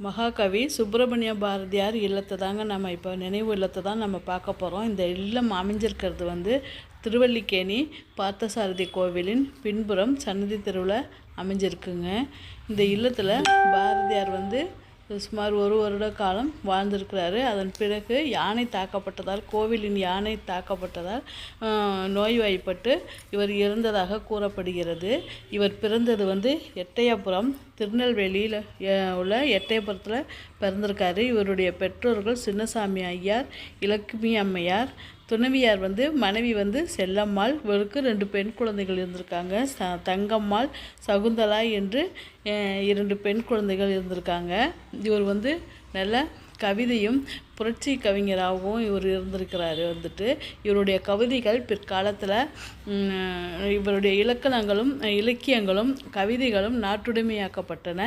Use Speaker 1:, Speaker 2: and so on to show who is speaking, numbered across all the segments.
Speaker 1: மகாகவி சுப்பிரமணிய பாரதியார் இல்லத்தை தாங்க நம்ம இப்போ நினைவு இல்லத்தை தான் நம்ம பார்க்க போகிறோம் இந்த இல்லம் அமைஞ்சிருக்கிறது வந்து திருவல்லிக்கேணி பார்த்தசாரதி கோவிலின் பின்புறம் சன்னதி தெருவில் அமைஞ்சிருக்குங்க. இந்த இல்லத்தில் பாரதியார் வந்து சுமார் ஒரு வருட காலம் வாழ்ந்திருக்கிறாரு. அதன் பிறகு யானை தாக்கப்பட்டதால் கோவிலின் யானை தாக்கப்பட்டதால் நோய்வாய்ப்பட்டு இவர் இறந்ததாக கூறப்படுகிறது. இவர் பிறந்தது வந்து எட்டயபுரம் திருநெல்வேலியில் உள்ள எட்டயபுரத்தில் பிறந்திருக்காரு. இவருடைய பெற்றோர்கள் சின்னசாமி ஐயார் இலக்குமி அம்மையார் துணைவியார் வந்து மனைவி வந்து செல்லம்மாள் இவருக்கு ரெண்டு பெண் குழந்தைகள் இருந்திருக்காங்க. ச தங்கம்மாள் சகுந்தலா என்று இரண்டு பெண் குழந்தைகள் இருந்திருக்காங்க. இவர் வந்து நல்ல கவிதையும் புரட்சி கவிஞராகவும் இவர் இருந்திருக்கிறாரு வந்துட்டு. இவருடைய கவிதைகள் பிற்காலத்தில் இவருடைய இலக்கணங்களும் இலக்கியங்களும் கவிதைகளும் நாட்டுடைமையாக்கப்பட்டன.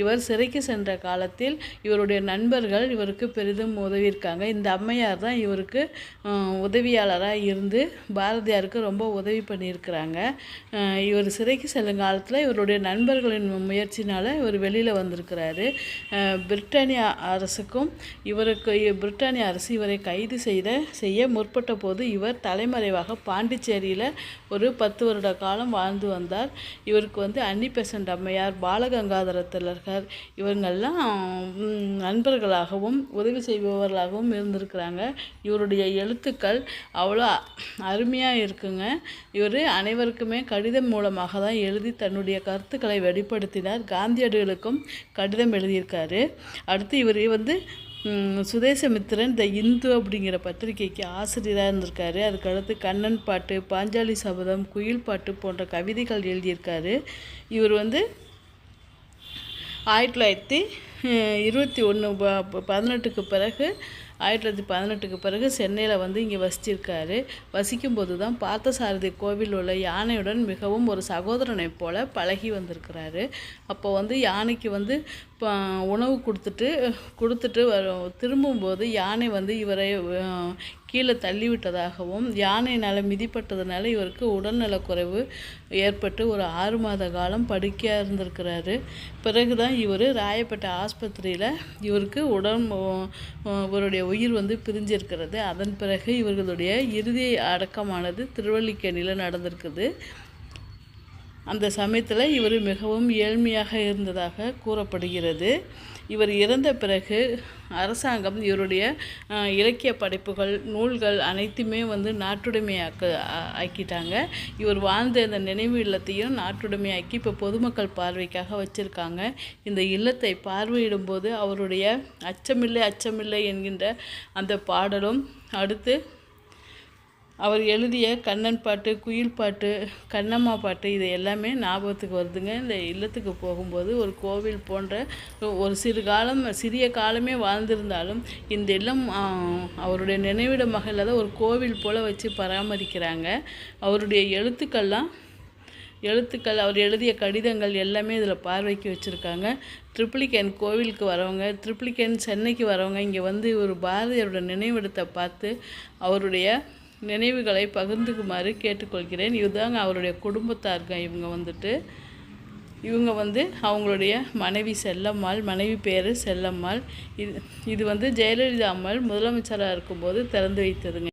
Speaker 1: இவர் சிறைக்கு சென்ற காலத்தில் இவருடைய நண்பர்கள் இவருக்கு பெரிதும் உதவியிருக்காங்க. இந்த அம்மையார் தான் இவருக்கு உதவியாளராக இருந்து பாரதியாருக்கு ரொம்ப உதவி பண்ணியிருக்கிறாங்க. இவர் சிறைக்கு செல்லும் காலத்தில் இவருடைய நண்பர்களின் முயற்சினால் இவர் வெளியில் வந்திருக்கிறாரு. பிரிட்டானிய அரசுக்கும் இவருக்கு பிரிட்டானிய அரசு இவரை கைது செய்த செய்ய முற்பட்ட போது இவர் தலைமறைவாக பாண்டிச்சேரியில் ஒரு பத்து வருட காலம் வாழ்ந்து வந்தார். இவருக்கு வந்து அன்னி பெசன்ட் அம்மையார் பாலகங்காதர திலகர் இவங்கெல்லாம் நண்பர்களாகவும் உதவி செய்பவர்களாகவும் இருந்திருக்கிறாங்க. இவருடைய எழுத்துக்கள் அவ்வளோ அருமையாக இருக்குங்க. இவர் அனைவருக்குமே கடிதம் மூலமாக தான் எழுதி தன்னுடைய கருத்துக்களை வெளிப்படுத்தினார். காந்தியடிகளுக்கும் கடிதம் எழுதியிருக்காரு. அடுத்து இவர் வந்து சுதேசமித்திரன் த இந்து அப்படிங்கிற பத்திரிகைக்கு ஆசிரியராக இருந்திருக்காரு. அதுக்கடுத்து கண்ணன் பாட்டு பாஞ்சாலி சபதம் குயில் பாட்டு போன்ற கவிதைகள் எழுதியிருக்காரு. இவர் வந்து ஆயிரத்தி தொள்ளாயிரத்தி இருபத்தி ஒன்று பதினெட்டுக்கு பிறகு ஆயிரத்தி தொள்ளாயிரத்தி பதினெட்டுக்கு பிறகு சென்னையில் வந்து இங்கே வசிச்சிருக்காரு. வசிக்கும்போது தான் பார்த்தசாரதி கோவில் உள்ள யானையுடன் மிகவும் ஒரு சகோதரனைப் போல பழகி வந்திருக்கிறாரு. அப்போ வந்து யானைக்கு வந்து ப- உணவு கொடுத்துட்டு கொடுத்துட்டு வரும் திரும்பும்போது யானை வந்து இவரை கீழே தள்ளி விட்டதாகவும் யானையினால் மிதிப்பட்டதுனால இவருக்கு உடல்நலக்குறைவு ஏற்பட்டு ஒரு ஆறு மாத காலம் படுக்கையாக இருந்திருக்கிறாரு. பிறகு தான் இவர் ராயப்பேட்டை ஆஸ்பத்திரியில் இவருக்கு உடல் இவருடைய உயிர் வந்து பிரிஞ்சிருக்கிறது. அதன் பிறகு இவர்களுடைய இறுதி அடக்கமானது திருவல்லிக்கேணியில் நடந்திருக்குது. அந்த சமயத்தில் இவர் மிகவும் ஏழ்மையாக இருந்ததாக கூறப்படுகிறது. இவர் இறந்த பிறகு அரசாங்கம் இவருடைய இலக்கிய படைப்புகள் நூல்கள் அனைத்துமே வந்து நாட்டுடைமையாக்க ஆக்கிட்டாங்க. இவர் வாழ்ந்த இந்த நினைவு இல்லத்தையும் நாட்டுடைமையாக்கி இப்போ பொதுமக்கள் பார்வைக்காக வச்சுருக்காங்க. இந்த இல்லத்தை பார்வையிடும்போது அவருடைய அச்சமில்லை அச்சமில்லை என்கின்ற அந்த பாடலும் அடுத்து அவர் எழுதிய கண்ணன் பாட்டு குயில் பாட்டு கண்ணம்மா பாட்டு இது எல்லாமே ஞாபகத்துக்கு வருதுங்க. இந்த இல்லத்துக்கு போகும்போது ஒரு கோவில் போன்ற ஒரு சிறு காலம் சிறிய காலமே வாழ்ந்திருந்தாலும் இந்த இல்லம் அவருடைய நினைவிடமாக இல்லாத ஒரு கோவில் போல் வச்சு பராமரிக்கிறாங்க. அவருடைய எழுத்துக்கள்லாம் எழுத்துக்கள் அவர் எழுதிய கடிதங்கள் எல்லாமே இதில் பார்வைக்கு வச்சுருக்காங்க. ட்ரிப்ளிகேன் கோவிலுக்கு வரவங்க ட்ரிப்ளிகேன் சென்னைக்கு வரவங்க இங்கே வந்து ஒரு பாரதியாரோட நினைவிடத்தை பார்த்து அவருடைய நினைவுகளை பகிர்ந்துக்குமாறு கேட்டுக்கொள்கிறேன். இதுதாங்க அவருடைய குடும்பத்தாருங்க இவங்க வந்துட்டு இவங்க வந்து அவங்களுடைய மனைவி செல்லம்மாள் மனைவி பேர் செல்லம்மாள். இது இது வந்து ஜெயலலிதா அம்மாள் முதலமைச்சராக இருக்கும்போது திறந்து வைத்ததுங்க.